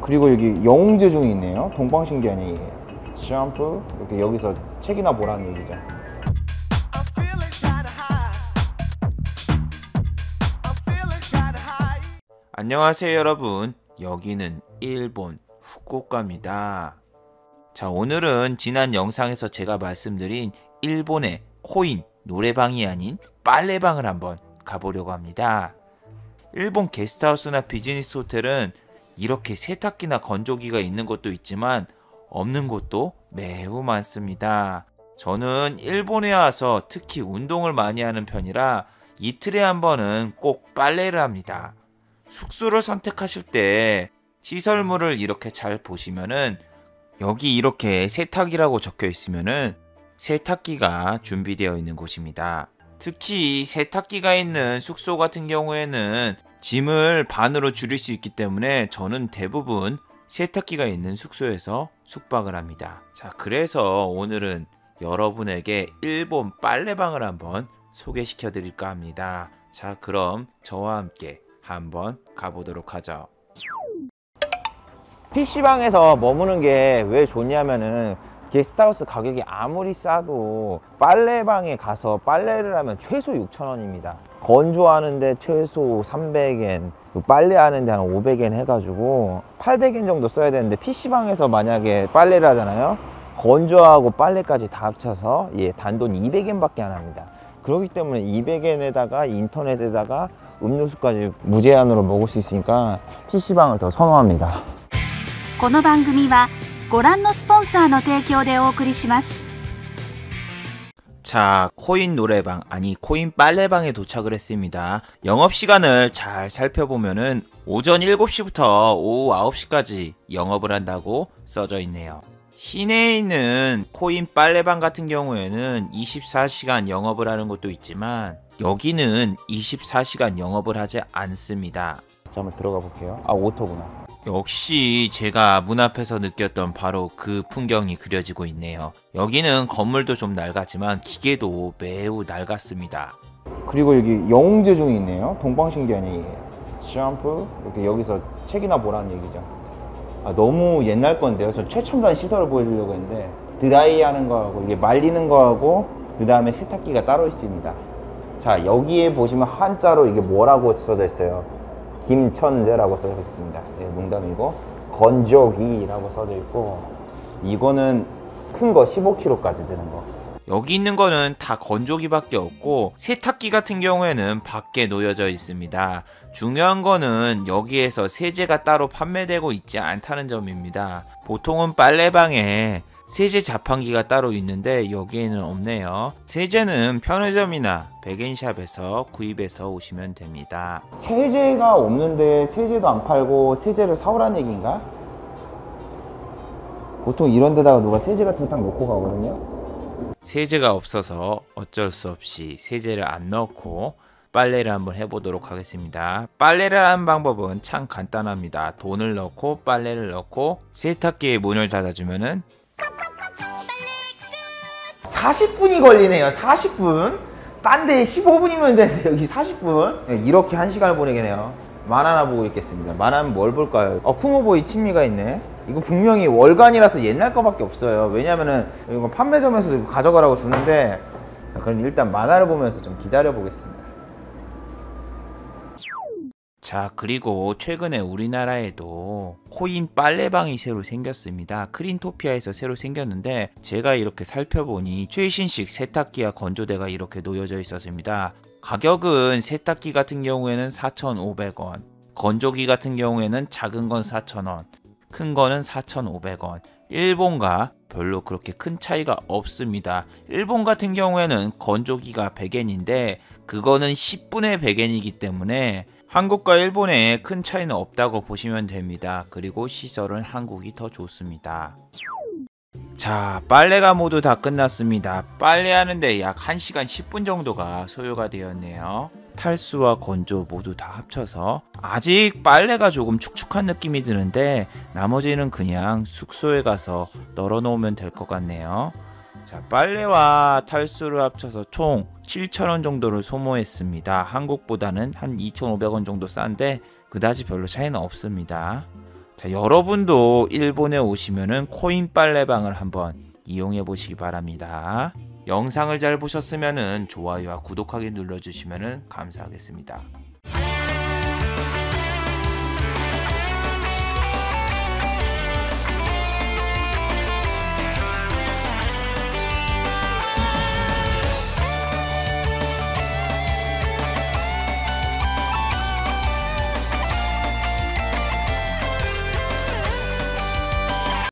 그리고 여기 영웅제중이 있네요. 동방신기한이 점프 이렇게 여기서 책이나 보라는 얘기죠. 안녕하세요 여러분. 여기는 일본 후쿠오카입니다. 자 오늘은 지난 영상에서 제가 말씀드린 일본의 코인 노래방이 아닌 빨래방을 한번 가보려고 합니다. 일본 게스트하우스나 비즈니스 호텔은 이렇게 세탁기나 건조기가 있는 곳도 있지만 없는 곳도 매우 많습니다 저는 일본에 와서 특히 운동을 많이 하는 편이라 이틀에 한 번은 꼭 빨래를 합니다 숙소를 선택하실 때 시설물을 이렇게 잘 보시면은 여기 이렇게 세탁이라고 적혀 있으면은 세탁기가 준비되어 있는 곳입니다. 특히 세탁기가 있는 숙소 같은 경우에는 짐을 반으로 줄일 수 있기 때문에 저는 대부분 세탁기가 있는 숙소에서 숙박을 합니다. 자, 그래서 오늘은 여러분에게 일본 빨래방을 한번 소개시켜 드릴까 합니다. 자, 그럼 저와 함께 한번 가보도록 하죠. PC방에서 머무는 게 왜 좋냐면은 게스트하우스 가격이 아무리 싸도 빨래방에 가서 빨래를 하면 최소 6,000원입니다. 건조하는데 최소 300엔, 빨래하는데 한 500엔 해가지고 800엔 정도 써야 되는데 PC방에서 만약에 빨래를 하잖아요. 건조하고 빨래까지 다 합쳐서 예, 단돈 200엔밖에 안 합니다. 그렇기 때문에 200엔에다가 인터넷에다가 음료수까지 무제한으로 먹을 수 있으니까 PC방을 더 선호합니다. この番組はご覧のスポンサーの提供でお送りします 자, 코인 노래방, 아니, 코인 빨래방에 도착을 했습니다. 영업시간을 잘 살펴보면은 오전 7시부터 오후 9시까지 영업을 한다고 써져 있네요. 시내에 있는 코인 빨래방 같은 경우에는 24시간 영업을 하는 곳도 있지만 여기는 24시간 영업을 하지 않습니다. 자, 한번 들어가 볼게요. 아, 오토구나. 역시 제가 문 앞에서 느꼈던 바로 그 풍경이 그려지고 있네요. 여기는 건물도 좀 낡았지만 기계도 매우 낡았습니다. 그리고 여기 영웅제중이 있네요. 동방신기한이 점프 이렇게 여기서 책이나 보라는 얘기죠. 아, 너무 옛날 건데요. 저 최첨단 시설을 보여주려고 했는데 드라이 하는 거하고 이게 말리는 거하고 그 다음에 세탁기가 따로 있습니다. 자 여기에 보시면 한자로 이게 뭐라고 써져 있어요. 김천재라고 써져 있습니다. 예, 농담이고 건조기라고 써져 있고 이거는 큰 거 15kg까지 되는 거. 여기 있는 거는 다 건조기밖에 없고 세탁기 같은 경우에는 밖에 놓여져 있습니다. 중요한 거는 여기에서 세제가 따로 판매되고 있지 않다는 점입니다. 보통은 빨래방에 세제 자판기가 따로 있는데 여기에는 없네요. 세제는 편의점이나 백엔샵에서 구입해서 오시면 됩니다. 세제가 없는데 세제도 안 팔고 세제를 사오란 얘기인가? 보통 이런 데다가 누가 세제 같은 거 딱 놓고 가거든요. 세제가 없어서 어쩔 수 없이 세제를 안 넣고 빨래를 한번 해보도록 하겠습니다. 빨래를 하는 방법은 참 간단합니다. 돈을 넣고 빨래를 넣고 세탁기에 문을 닫아주면은 40분이 걸리네요. 40분. 딴 데 15분이면 되는데 여기 40분. 이렇게 한 시간을 보내겠네요. 만화나 보고 있겠습니다. 만화는 뭘 볼까요? 어, 쿠모보이 친미가 있네. 이거 분명히 월간이라서 옛날 거밖에 없어요. 왜냐면은 이거 판매점에서 이거 가져가라고 주는데 자, 그럼 일단 만화를 보면서 좀 기다려 보겠습니다. 자 그리고 최근에 우리나라에도 코인 빨래방이 새로 생겼습니다. 크린토피아에서 새로 생겼는데 제가 이렇게 살펴보니 최신식 세탁기와 건조대가 이렇게 놓여져 있었습니다. 가격은 세탁기 같은 경우에는 4,500원, 건조기 같은 경우에는 작은 건 4,000원, 큰 거는 4,500원. 일본과 별로 그렇게 큰 차이가 없습니다. 일본 같은 경우에는 건조기가 100엔인데 그거는 10분의 100엔이기 때문에 한국과 일본에 큰 차이는 없다고 보시면 됩니다. 그리고 시설은 한국이 더 좋습니다. 자, 빨래가 모두 다 끝났습니다. 빨래하는데 약 1시간 10분 정도가 소요가 되었네요. 탈수와 건조 모두 다 합쳐서 아직 빨래가 조금 축축한 느낌이 드는데 나머지는 그냥 숙소에 가서 널어 놓으면 될 것 같네요. 자, 빨래와 탈수를 합쳐서 총 7,000원 정도를 소모했습니다. 한국보다는 한 2,500원 정도 싼데 그다지 별로 차이는 없습니다. 자, 여러분도 일본에 오시면은 코인 빨래방을 한번 이용해 보시기 바랍니다. 영상을 잘 보셨으면은 좋아요와 구독하기 눌러주시면은 감사하겠습니다.